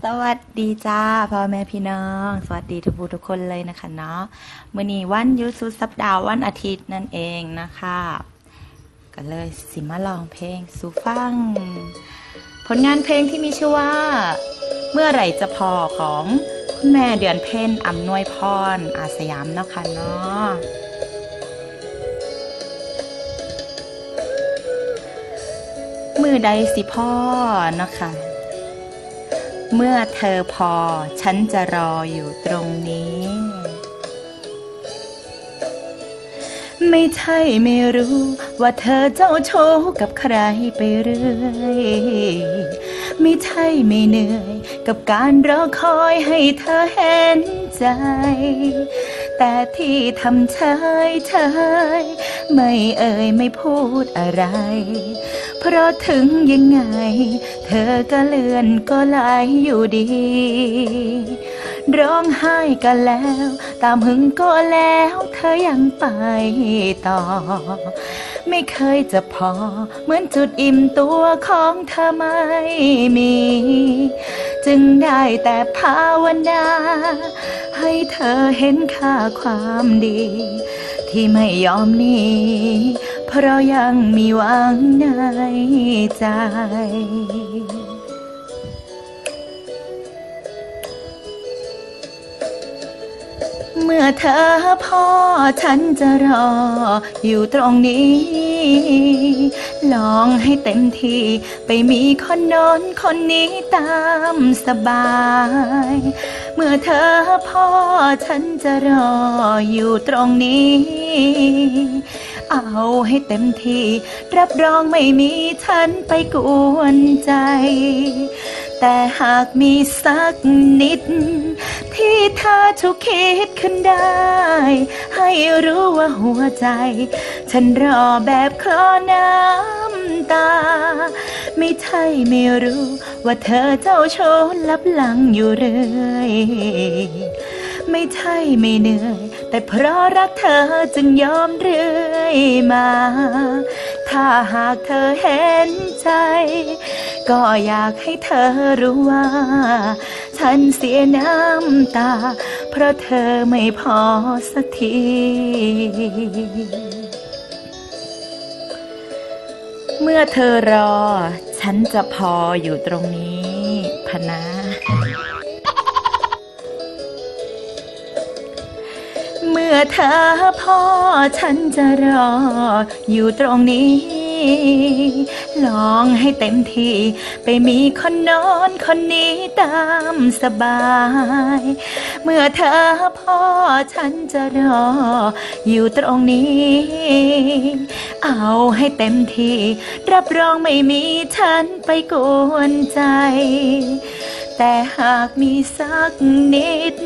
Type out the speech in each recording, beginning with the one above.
สวัสดีจ้าพ่อแม่พี่น้อง สวัสดีทุกผู้ทุกคนเลยนะคะเนาะมื่อนี้วันยุสุดสัปดาห์วันอาทิตย์นั่นเองนะคะก็เลยสิมาลองเพลงสูฟัง ผลงานเพลงที่มีชื่อว่า เมื่อไหร่จะพอของคุณแม่เดือนเพ็ญอำนวยพรอาสยามเนาะค่ะเนาะมือใดสิพ่อนะคะ เมื่อเธอพอฉันจะรออยู่ตรงนี้ ไม่ใช่ไม่รู้ว่าเธอเจ้าโชว์กับใครไปเรื่อยไม่ใช่ไม่เหนื่อยกับการรอคอยให้เธอเห็นใจ แต่ที่ทำเฉยเฉยไม่เอ่ยไม่พูดอะไร เพราะถึงยังไง เธอก็เลื่อนก็ไหลอยู่ดี ร้องไห้กันแล้ว ตามหึงก็แล้ว เธอยังไปต่อ ไม่เคยจะพอ เหมือนจุดอิ่มตัวของเธอไม่มี จึงได้แต่ภาวนา ให้เธอเห็นค่าความดี ที่ไม่ยอมหนีเพราะยังมีหวังในใจเมื่อเธอพ่อฉันจะรออยู่ตรงนี้ ลองให้เต็มที่ ไปมีคนน้นคนนี้ตามสบาย เมื่อเธอพ่อฉันจะรออยู่ตรงนี้ เอาให้เต็มที่ รับรองไม่มีฉันไปกวนใจ แต่หากมีสักนิด ที่เธอชุกคิดขึ้นได้ ให้รู้ว่าหัวใจ ฉันรอแบบคลอน้ำ ตา ไม่ใช่ไม่รู้ว่าเธอเจ้าโชนลับหลังอยู่เรื่อยไม่ใช่ไม่เหนื่อย แต่เพราะรักเธอจึงยอมเรื่อยมา ถ้าหากเธอเห็นใจ ก็อยากให้เธอรู้ว่า ฉันเสียน้ำตา เพราะเธอไม่พอสักที เมื่อเธอรอ ฉันจะพออยู่ตรงนี้ พนะเมื่อเธอพ่อฉันจะรอ อยู่ตรงนี้ ลองให้เต็มที่ ไปมีคนนอนคนนี้ตามสบาย เมื่อเธอพ่อฉันจะรอ อยู่ตรงนี้ เอาให้เต็มที่ รับรองไม่มีฉันไปกวนใจ แต่หากมีสักนิด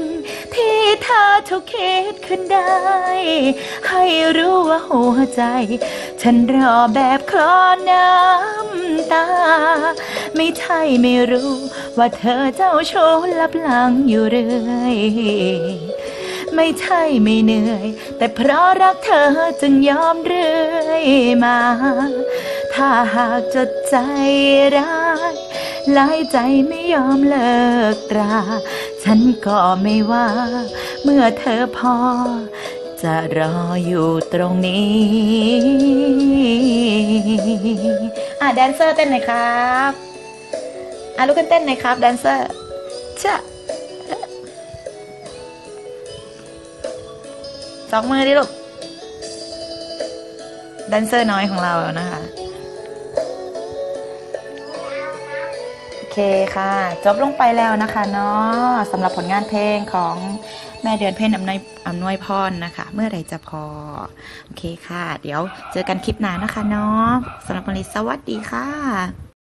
ที่เธอทุกคิดขึ้นได้ ให้รู้ว่าหัวใจ ฉันรอแบบคลอน้ำตา ไม่ใช่ไม่รู้ว่าเธอเจ้าโชว์ลับหลังอยู่เรื่อยไม่ใช่ไม่เหนื่อย แต่เพราะรักเธอจึงยอมเรื่อยมา ถ้าหากจดใจร้ายหลายใจไม่ยอมเลิกตรา ฉันก็ไม่ว่า เมื่อเธอพอ จะรออยู่ตรงนี้ อะแดนเซอร์เต้นหน่อยครับอะลุกขึ้นเต้นหน่อยครับแดนเซอร์ชะสองมือดิลูกแดนเซอร์น้อยของเรานะคะ เคค่ะ จบลงไปแล้วนะคะเนาะสำหรับผลงานเพลงของแม่เดือนเพ่นอำนวยอำนวยพรนะคะ เมื่อไรจะพอ โอเคค่ะ เดี๋ยวเจอกันคลิปหน้านะคะเนาะสำหรับวันนี้สวัสดีค่ะ